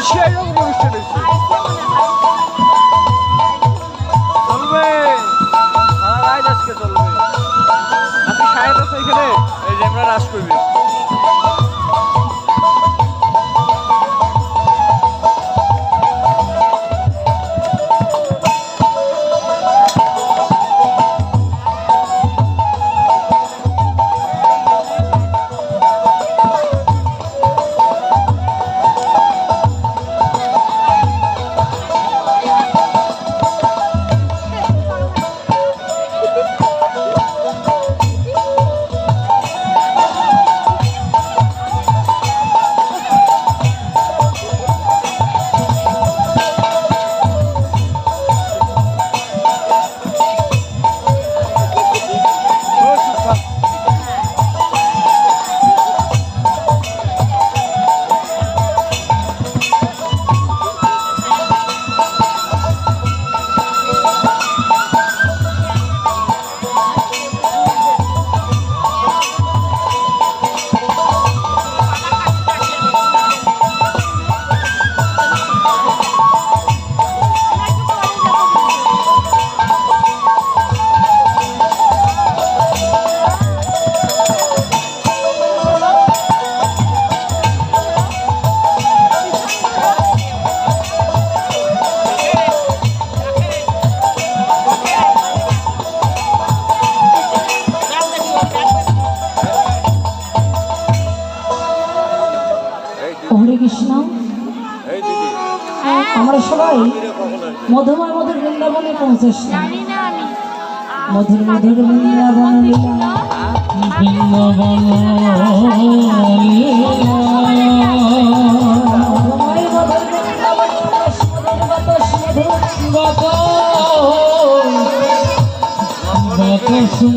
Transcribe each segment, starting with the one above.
উড়িষ্যা এরকম অনুষ্ঠান হয়েছে চলবে সারা রাত আজকে চলবে আজকে সাহেব আছে এখানে এই যে রাজ করবে মধুময় মধুর বৃন্দাবনে আমি। মধুর মধুর বৃন্দাবন বৃন্দাবন বাতাস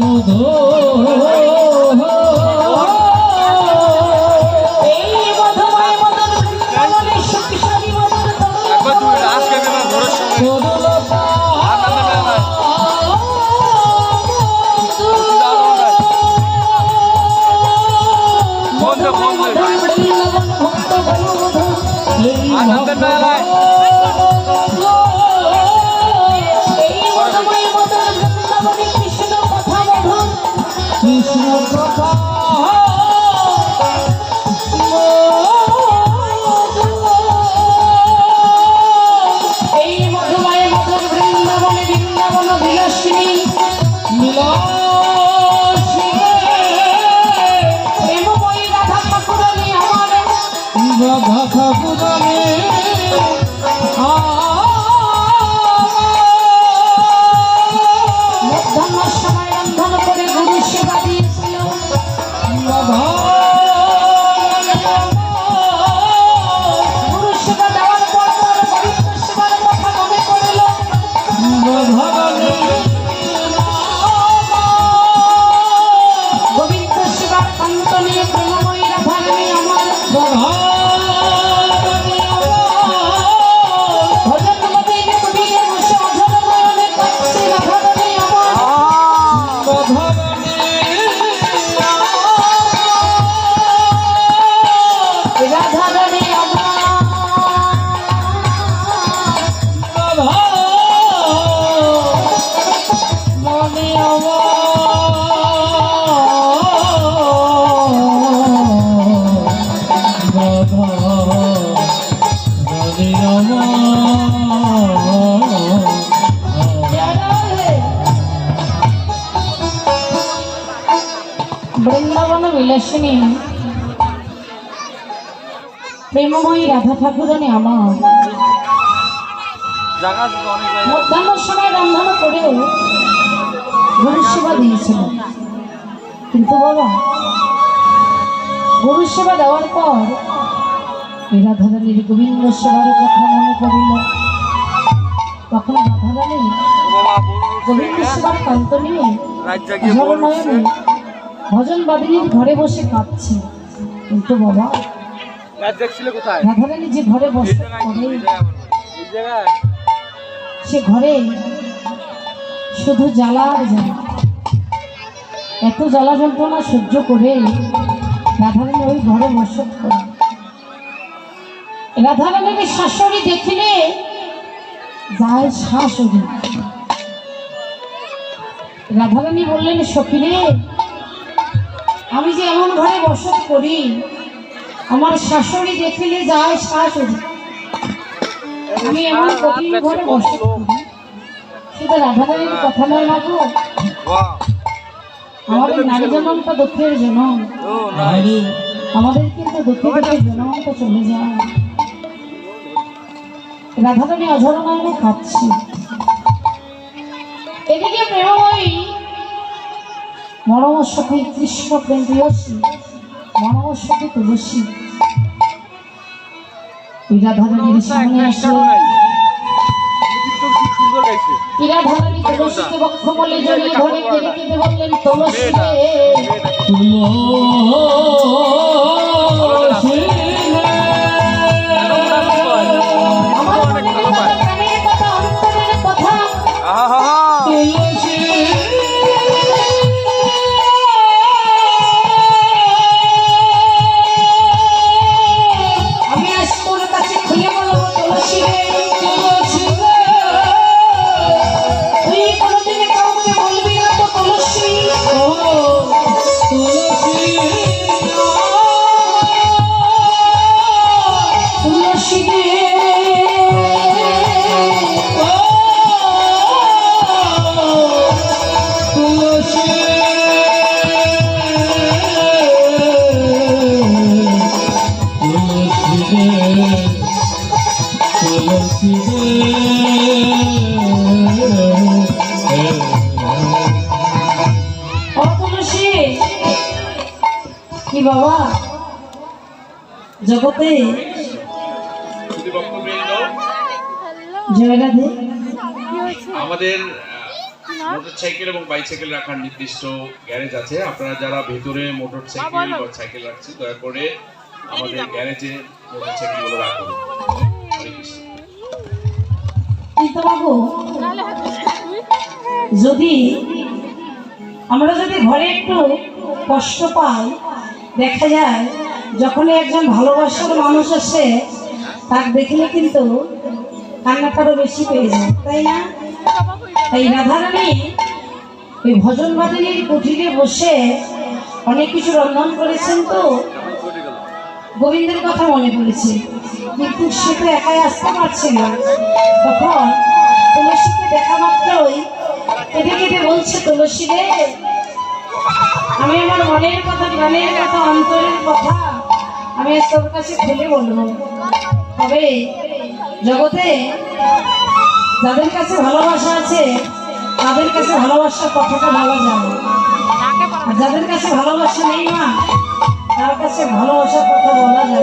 মধুর। প্রেমময়ী রাধা ঠাকুরানী আমার মধ্যাহ্ন সময় রন্ধন করেও গরু সেবা দিয়েছিল কিন্তু বাবা গরু সেবা দেওয়ার পর রাধারানীর গোবিন্দ সেবার কথা মনে পড়িল। তখন রাধারানী গোবিন্দ সেবার কান্ত নিয়ে ভজন বাদিনীর ঘরে বসে কাঁদছে। কিন্তু বাবা রাত জাগছিল কোথায়? রাধারানী যে ঘরে এই বসে জায়গায় পড়ে এই জায়গায় এই জায়গায়? সে ঘরে শুধু জ্বালা আর জ্বালা। এত জ্বালা যন্ত্রণা সহ্য করে রাধারানী ওই ঘরে বসত করে। রাধারানীর শাশুড়ি দেখিলে যায় শাশুড়ি রাধারানী বললেন সখিরে আমি যে এমন ঘরে বসত করি আমার শাশুড়ি দেখিলে যায় শাশুড়ি আমি এমন কঠিন ঘরে করি সেটা রাধারানীর কথা নয় না আমাদের নারী জনমটা দুঃখের জনম। আমাদের কিন্তু দুঃখে দুঃখে জনমটা চলে যায়। রাধারানী অঝরণ আমরা খাচ্ছি এদিকে প্রেমময়ী মরমসখী কৃষ্ণ প্রেম প্রিয়সী। মরমসখী তুলসী এই রাধারানীর সামনে আসে। কিন্তু খুব সুন্দর বক্ষ ইরা ধরানি তুলসীকে বক্ষমলে জড়িয়ে ধরে কেঁদে কেঁদে বললেন তুলসী জগতে আমাদের মোটরসাইকেল এবং বাইসাইকেল রাখার নির্দিষ্ট গ্যারেজ আছে। আপনারা যারা ভেতরে মোটরসাইকেল বা সাইকেল রাখছেন দয়া করে আমাদের গ্যারেজে মোটরসাইকেলগুলো রাখুন। যদি আমরা যদি ঘরে একটু কষ্ট পাই দেখা যায় যখনই একজন ভালোবাসার মানুষ আসে তার দেখলে কিন্তু কান্নাটারও বেশি পেয়ে যায়, তাই না? তাই রাধারানী ওই ভজন বাদিনীর কুঠিরে বসে অনেক কিছু রন্ধন করেছেন তো? গোবিন্দের কথা মনে পড়েছে। কিন্তু সে তো একাই আসতে পারছে না। তখন তুলসীকে দেখা মাত্রই কেঁদে কেঁদে বলছে, তুলসী রে, আমি আমার মনের কথা, প্রাণের কথা, অন্তরের কথা আমি তোর কাছে খুলে বলব তবে জগতে যাদের কাছে ভালোবাসা আছে, তাদের কাছে ভালোবাসার কথাটা ভালো যাবে আর যাদের কাছে ভালোবাসা নেই না তার কাছে ভালোবাসার কথা বলা না।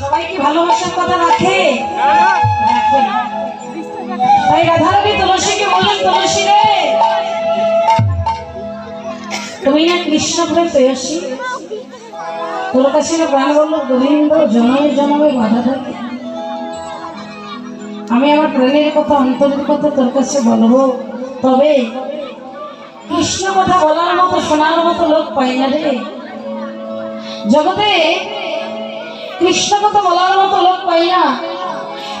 সবাই কি ভালোবাসার কথা রাখে। তাই রাধারানী তুলসীকে বললেন, তুলসী রে, তুমি না কৃষ্ণ প্রেয়সী তোর কাছে আমি আমার প্রেমের কথা, অন্তরের কথা তোর কাছে বলব। তবে কৃষ্ণ কথা বলার মতো, শোনার মতো লোক পাই না রে। জগতে কৃষ্ণ কথা বলার মতো লোক পাই না।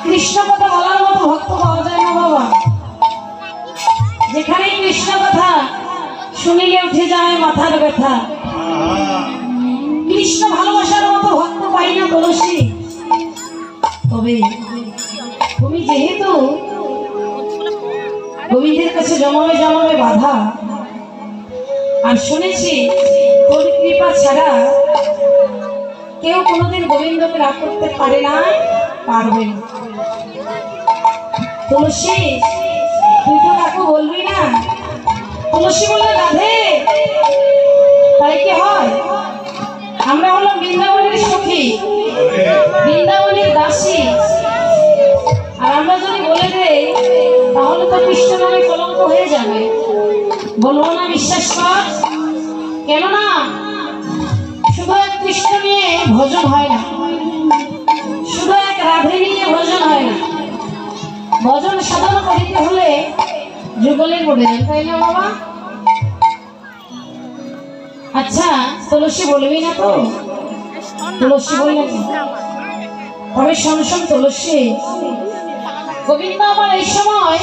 কৃষ্ণ কথা বলার মতো ভক্ত পাওয়া যায় না বাবা। যেখানে কৃষ্ণ কথা শুনিলে উঠে যায় মাথার ব্যথা। কৃষ্ণ ভালোবাসার মতো ভক্ত পাই না তুলসী তবে তুমি যেহেতু গোবিন্দের কাছে জমাবে জমাবে বাধা, আর শুনেছি তোর কৃপা ছাড়া কেউ কোনোদিন গোবিন্দকে রাগ করতে পারে না, পারবে না। তুলসী তুই তো কাকু বলবি না। তুলসী বললে রাধে তাই কি হয়? আমরা হলাম বৃন্দাবনের সখী। বৃন্দাবনের দাসী। আর আমরা যদি বলে দেই, তাহলে তো কৃষ্ণ নামে কলঙ্ক হয়ে যাবে। বলব না, বিশ্বাস কর। কেননা, শুধু এক কৃষ্ণ নিয়ে ভোজন হয় না। শুধু এক রাধে নিয়ে ভোজন হয় না। ভজন সাধন করিতে হলে যুগলের যায়, তাই না বাবা? আচ্ছা তুলসী বলবি না তো? তুলসী বললেন তবে শোন শোন তুলসী। গোবিন্দ আমার এই সময়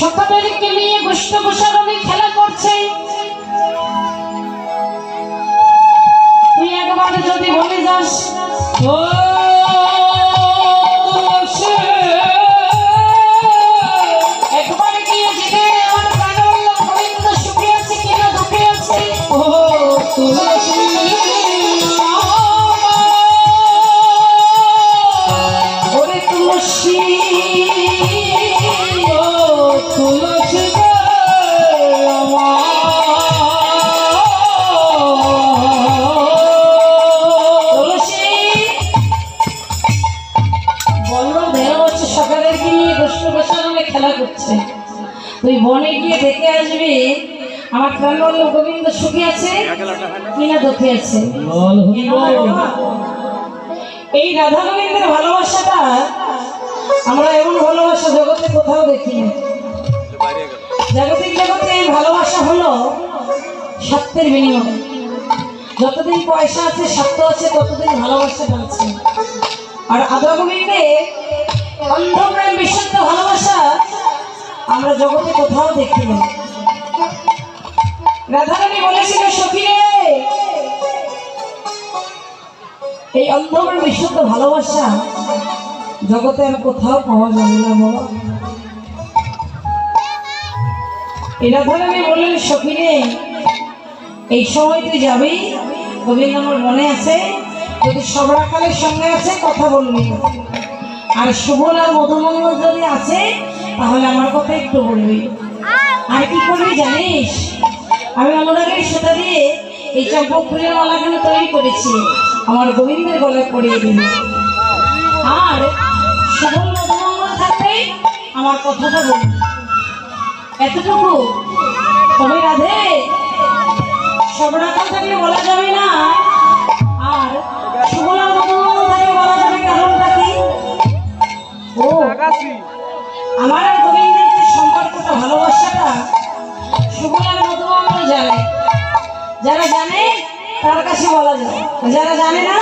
সকালেরকে নিয়ে গোষ্ঠ প্রসারণে খেলা করছে। তুই একবার যদি বলে যাস। ও! আসবি আমার প্রাণবল্ল গোবিন্দ সুখে আছে কিনা দুঃখে আছে। বল হরি বল এই রাধা গোবিন্দের ভালোবাসাটা আমরা এমন ভালোবাসা জগতে কোথাও দেখি না জাগতিক জগতে এই ভালোবাসা হলো সত্যের বিনিময়। যতদিন পয়সা আছে সত্য আছে ততদিন ভালোবাসাটা আছে আর আদা গোবিন্দে অন্ধপ্রেম বিশুদ্ধ ভালোবাসা আমরা জগতে কোথাও দেখি না। রাধারানী বলেছিল সখী রে এই অন্ধকার বিশুদ্ধ ভালোবাসা জগতে আর কোথাও পাওয়া যাবে না, বাবা। এরা ধরে আমি বললেন সখিনে এই সময় তুই যাবি? গোবিন্দ আমার মনে আছে, যদি সবরাকালের সঙ্গে আছে, কথা বলবি। আর শুভন আর মধুমঙ্গল যদি আছে তাহলে আমার কথা একটু বলবি। আর কি করবি জানিস? আমি অনুরাগের সুতা দিয়ে এই চম্পক ফুলের মালাখানে তৈরি করেছি। আমার গোবিন্দের গলায় পরিয়ে দিবি আর আমার কথাটা বলবি এতটুকু? তবে রাধে সব রকম থাকলে বলা যাবে না। আর সুবলার মধুমঙ্গল থাকলে বলা যাবে কারণটা কি? ও। আমার আর গোবিন্দের যে সম্পর্কটা, ভালোবাসাটা সুবলার মধুমঙ্গল জানে। যারা জানে, তার কাছে বলা যায়। যারা জানে না,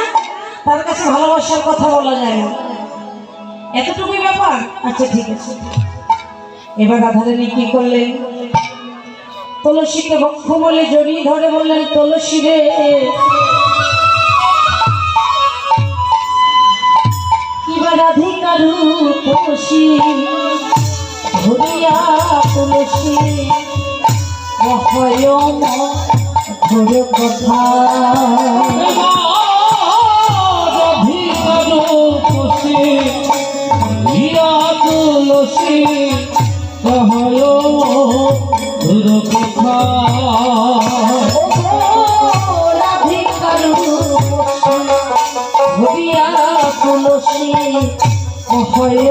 তার কাছে ভালোবাসার কথা বলা যায় না। এতটুকুই ব্যাপার? আচ্ছা ঠিক আছে। এবার রাধারানী কি করলেন? তুলসীকে বক্ষ বলে জড়িয়ে ধরে বললেন, তুলসী রে! কিবা তুলসী ধরিয়া তুলসী? হীরা তুলসী কহয় ধুর কথা। তুলসী অহয়ম অধুর কথা। হীরা তুলসী কহয়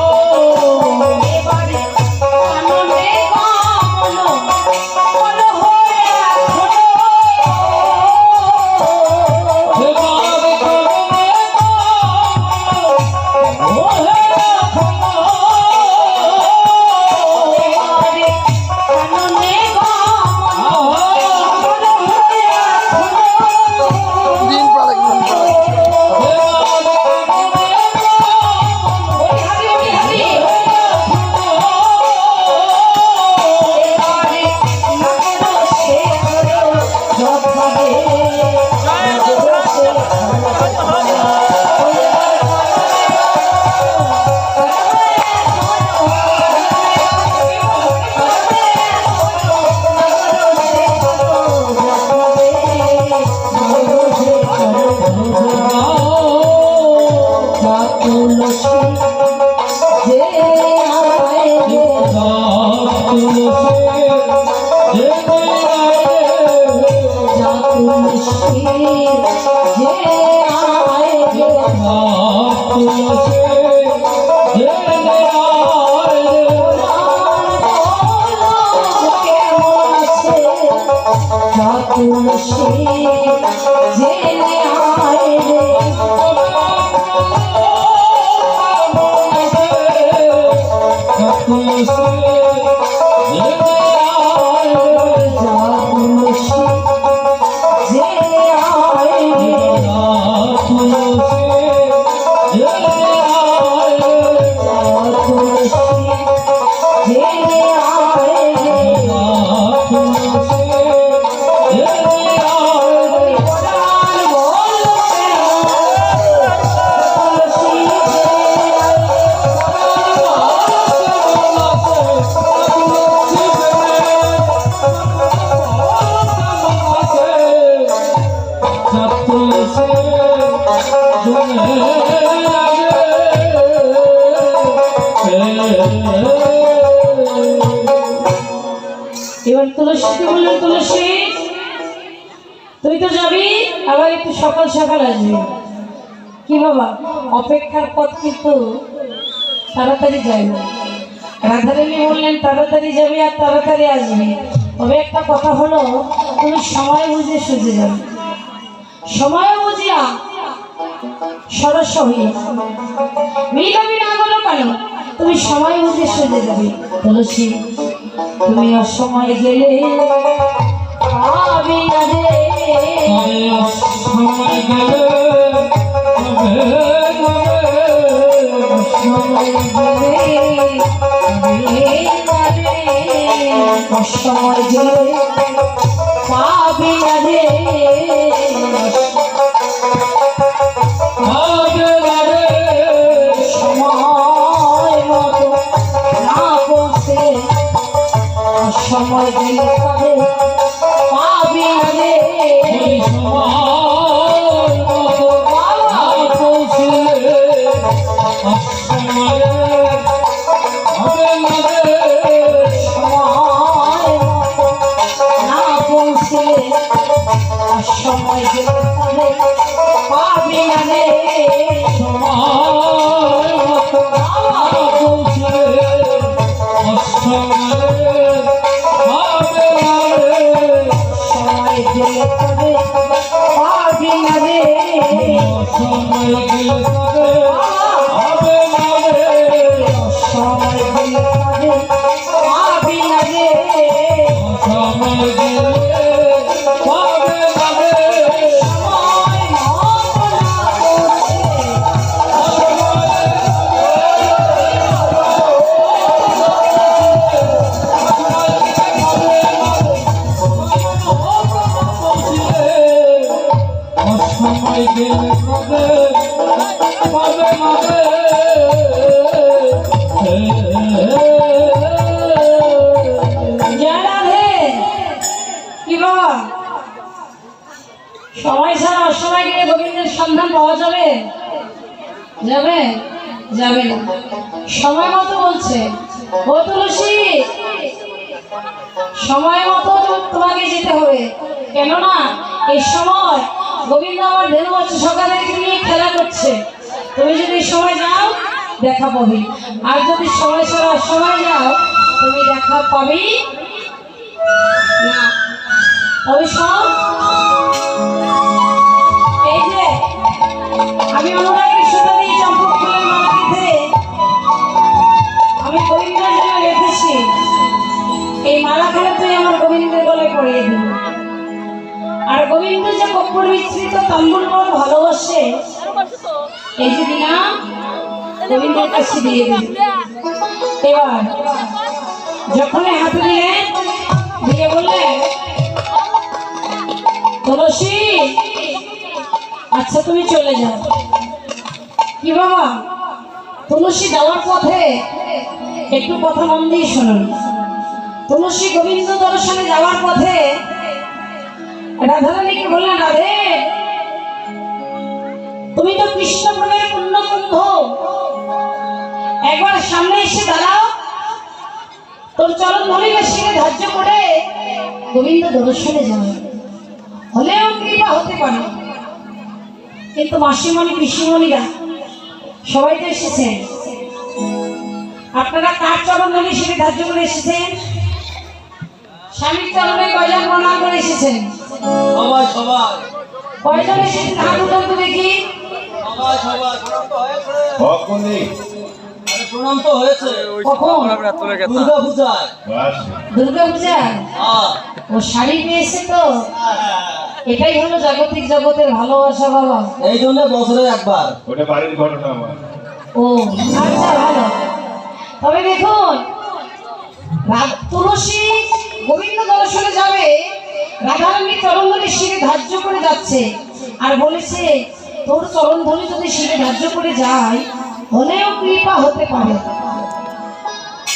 Oh, সকাল সকাল আসবে। কি বাবা? অপেক্ষার পথ কিন্তু তাড়াতাড়ি যাই না। রাধারানী বললেন, তাড়াতাড়ি যাবি আর তাড়াতাড়ি আসবে। তবে একটা কথা হলো, তুমি সময় বুঝে সুঝে যাবে। সময় বুঝিয়া সরস্ব হইয়া মিলাবি না বলো কেন? তুমি সময় বুঝে সুঝে যাবে। তুলসী, তুমি অসময় গেলে সময় পাবি না রে সময় সময় যাবে? যাবে না। সময় মতো বলছে, ও তুলসী, সময় মতো তোমাকে যেতে হবে। কেননা এই সময় গোবিন্দ আমার ধেনু আছে সকালের নিয়ে খেলা করছে। তুমি যদি সময় যাও, দেখা পাবি। আর যদি সময় ছাড়া সময় যাও, তুমি দেখা পাবি না। তবে শোন কপ্পর বিস্তৃত ভালোবাসে। দিনা গোবিন্দের কাছে দিয়ে এবার, যখন হাতে দিলেন দিয়ে বললেন তুলসী আচ্ছা তুমি চলে যাও। কি বাবা? তুলসী যাওয়ার পথে একটু কথা মন দিয়ে শুনুন তুলসী গোবিন্দ দর্শনে যাওয়ার পথে রাধারানীকে বললেন, রাধে তুমি তো কৃষ্ণ প্রেমের পুণ্যকুম্ভ একবার সামনে এসে দাঁড়াও। তোর চরণ ধরিলে সেখানে ধার্য করে গোবিন্দ দর্শনে যাবে হলেও কৃপা হতে পারে। কিন্তু মাসিমণি, পিসিমণিরা সবাই তো এসেছেন। আপনারা কার চরণ ধরে সেটা ধার্য করে এসেছেন? স্বামীর চরণে কয়জন প্রণাম করে এসেছেন? সবাই সবাই। কয়জন এসেছেন? হাত উঠান তো দেখি। সবাই সবাই। প্রণাম তো হয়েছে। কখনই। আরে প্রণাম তো হয়েছে। কখন? দুর্গা পূজায় দুর্গা পূজা ও শাড়ি পেয়েছে তো? এটাই হলো জাগতিক জগতের ভালোবাসা বাবা। এই জন্য বছরে একবার। ওটা বাড়ির ঘটনা আমার। ও আচ্ছা ভালো। তবে দেখুন তুলসী গোবিন্দ দর্শনে যাবে। রাধারানী চরণধরি শিরে ধার্য করে যাচ্ছে। আর বলেছে, তোর চরণধরি যদি শিরে ধার্য করে যায় হলেও কৃপা হতে পারে।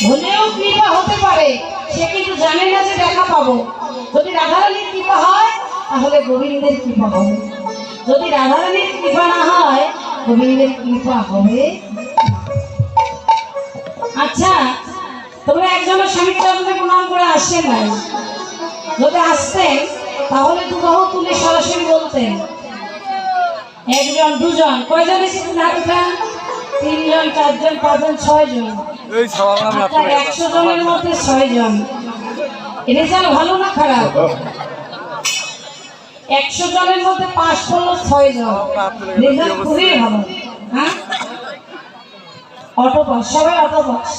হলেও কৃপা হতে পারে। সে কিন্তু জানে না যে দেখা পাবো। যদি রাধারানীর কৃপা হয়, তাহলে গোবিন্দের কৃপা হবে। যদি রাধারানীর কৃপা না হয়, গোবিন্দের কৃপা হবে আচ্ছা তোমরা একজনের স্বামীর চরণে প্রণাম করে আসছে নাই যদি আসতেন তাহলে দু বাহু তুলে সরাসরি বলতেন। একজন দুজন কয়জন এসেছেন তিনজন চারজন পাঁচজন ছয়জন। একশো জনের মধ্যে ছয়জন। রেজাল্ট ভালো না খারাপ? একশো জনের মধ্যে পাস করল ছয় জন রেজাল্ট খুবই ভালো। হ্যাঁ? অটো পাস সবাই অটো পাস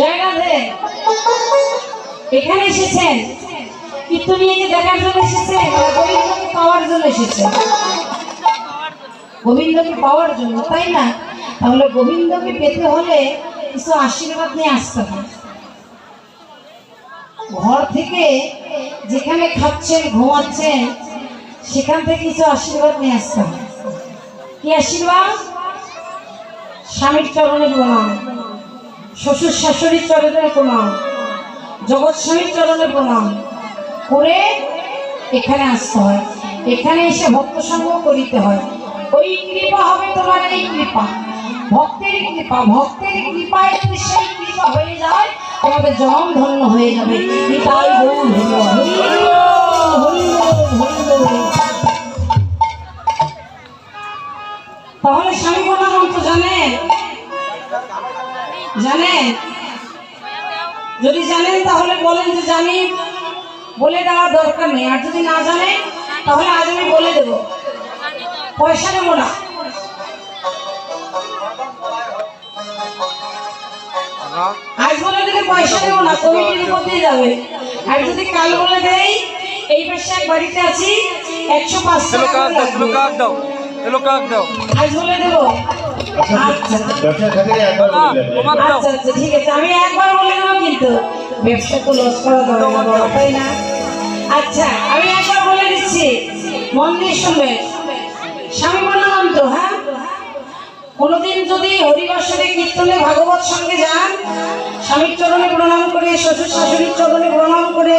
জায়গা এখানে এসেছেন। কিন্তু নিয়ে দেখার জন্য এসেছেন? গোবিন্দকে পাওয়ার জন্য এসেছেন। গোবিন্দকে পাওয়ার জন্য, তাই না? তাহলে গোবিন্দকে পেতে হলে কিছু আশীর্বাদ নিয়ে আসতে হয় ঘর থেকে যেখানে খাচ্ছেন, ঘুমাচ্ছেন, সেখান থেকে কিছু আশীর্বাদ নিয়ে আসতে হয় কি আশীর্বাদ? স্বামীর চরণে প্রণাম শ্বশুর শাশুড়ির চরণে প্রণাম, জগৎ স্বামীর চরণে প্রণাম করে এখানে আসতে হয়। এখানে এসে ভক্ত সঙ্গ করিতে হয়। ওই কৃপা হবে তোমার এই কৃপা। ভক্তের কৃপা, ভক্তের কৃপায় যদি সেই কৃপা হয়ে যায় আমাদের জনম ধন্য হয়ে যাবে। তাই বলুন জানি বলে দেওয়ার দরকার নেই আর যদি না জানে তাহলে আজ আমি বলে দেব পয়সা নেব না আজ বলে দিলে পয়সা নেব না কমিটির দিয়ে যাবে আর যদি কাল বলে দেই এই পাশে এক বাড়িতে আছি একশো পাঁচ টাকা দাও আজ বলে দেবো আচ্ছা আচ্ছা আচ্ছা ঠিক আছে আমি একবার বলে দেবো কিন্তু ব্যবসা তো লস করা বড়, তাই না? আচ্ছা আমি একবার বলে দিচ্ছি মন দিয়ে শুনবেন। স্বামী মন্ত্র হ্যাঁ? কোনোদিন যদি হরিবাসরে কীর্তনে ভাগবত সঙ্গে যান স্বামীর চরণে প্রণাম করে শ্বশুর শাশুড়ির চরণে প্রণাম করে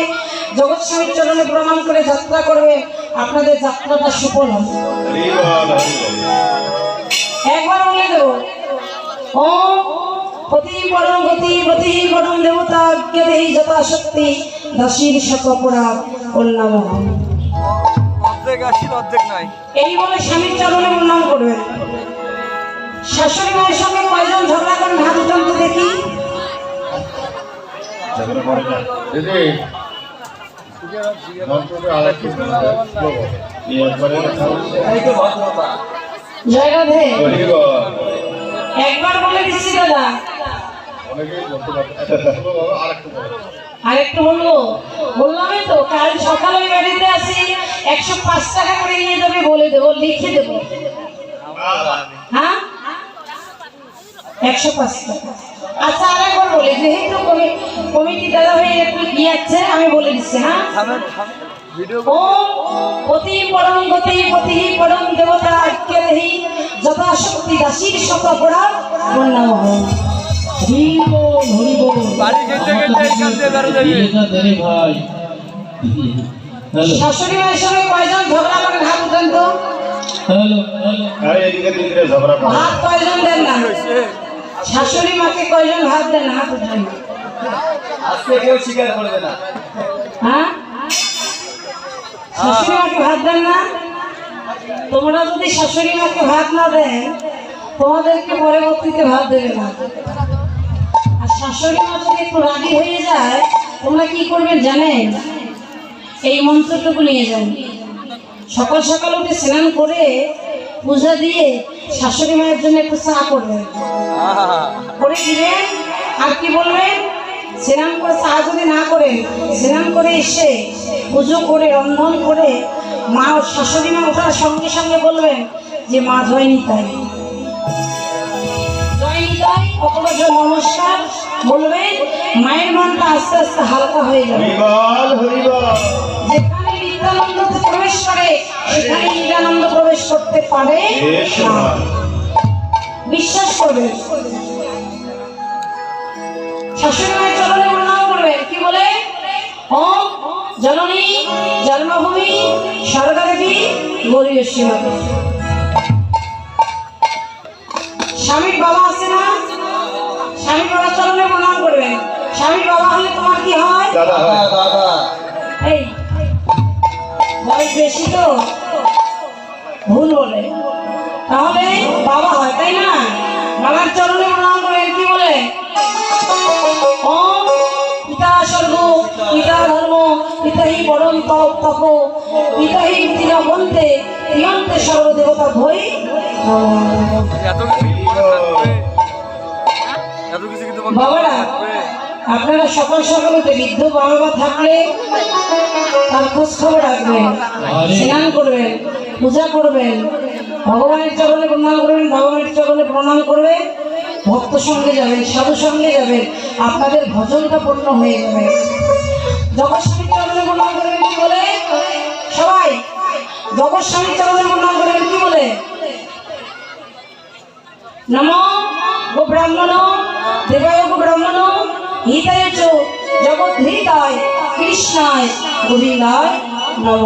জগৎ স্বামীর চরণে প্রণাম করে যাত্রা করবে আপনাদের যাত্রাটা সুফল হবে। একবার বলে দেবো। ও পতি পরম গতি পরম দেবতা দেহি যথাশক্তি দাসীর শতপরা কল্যাণ অর্ধেক আসি অর্ধেক নাই। এই বলে স্বামীর চরণে প্রণাম করবেন। শাশুড়ি মায়ের সঙ্গে কয়জন ঝগড়া করেন হাত উঠান তো দেখি। জয় রাধে। একবার বলে দিচ্ছি দাদা আরেকটু বলো। আর একটু বলব বললামই তো কাল সকালে ওই বাড়িতে আসি একশো পাঁচ টাকা করে নিয়ে যাবে বলে দেবো লিখে দেবো। হ্যাঁ? একশো পাঁচ টাকা। আচ্ছা আর একবার বলি যেহেতু কমি- কমিটি দাদা হয়ে একটু গিয়েছে আমি বলে দিচ্ছি হ্যাঁ? থামেন থামেন। ভিডিও ও পতি পরম গতি পতি পরম দেবতা দেহি যথাশক্তি দাসীর শত অপরাধ বন্যা হরি বল হরি বল বাড়ি গেতে গেতে এইখান দিয়ে বেরো যাবি শাশুড়ি মায়ের সঙ্গে কয়জন ঝগড়া করেন হাত উঠান তো? আরে এদিকে দিদিরা ঝগড়া করে। হাত কয়জন দেন না? হয়েছে শাশুড়ি মাকে কয়জন হাত দেন? হাত উঠান। আজকে কেউ স্বীকার করবে না। হ্যাঁ? শাশুড়ি মাকে ভাত দেন না? তোমরা যদি শাশুড়ি মাকে ভাত না দেন তোমাদেরকে পরবর্তীতে ভাত দেবে না। শাশুড়ি মা যদি একটু রাগি হয়ে যায়, তোমরা কি করবে জানেন? এই মন্ত্রটুকু নিয়ে যান। সকাল সকাল উঠে স্নান করে পূজা দিয়ে শাশুড়ি মায়ের জন্য একটু চা করবেন। করে দিবেন আর কি বলবেন? স্নান করে চা যদি না করেন, স্নান করে এসে পুজো করে, রন্ধন করে মা শাশুড়ি মা ওঠার সঙ্গে সঙ্গে বলবেন যে, মা জয়নি তাই। তাই অপরাধ নমস্কার মায়ের মনটা আস্তে আস্তে হালকা হয়ে যাবে। হরি বল, হরি বল। যেখানে নিত্যানন্দ প্রবেশ করে সেখানে নিত্যানন্দ প্রবেশ করতে পারে না। বল। বিশ্বাস করবেন শাশুড়ি মায়ের চরণে প্রণাম করবেন কি বলে? ও জননী জন্মভূমি স্বর্গদেবী স্বামীর বাবা আছে না? স্বামীর বাবার চরণে প্রণাম করবে। স্বামী বাবা হলে তোমার কি হয়? দাদা দাদা এই বয়স বেশি তো। ভুল বলে। তাহলে বাবা হয় তাই না? বাবার চরণে প্রণাম করেন কি বলে? ও পিতা স্বর্গ পিতা ধর্ম পিতা হি পরম তপ তপ পিতা হি নীতিরা বলতে প্রিয়ন্তে সর্বদেবতা ভই বাবারা আপনারা সকাল সকাল উঠে বৃদ্ধ বাবা মা থাকলে তার খোঁজ খবর রাখবেন স্নান করবেন পূজা করবেন ভগবানের চরণে প্রণাম করবেন ভগবানের চরণে প্রণাম করবেন ভক্ত সঙ্গে যাবেন সাধু সঙ্গে যাবেন আপনাদের ভজনটা পূর্ণ হয়ে যাবে। জগৎ জগৎস্বামীর চরণে প্রণাম করবেন কি বলে? সবাই জগৎস্বামীর চরণে প্রণাম করবেন কি বলে? নম গো ব্রাহ্মণ দেবায় গো ব্রাহ্মণ হিতায় চ জগৎ হৃদায় কৃষ্ণায় গোবিন্দায় নম।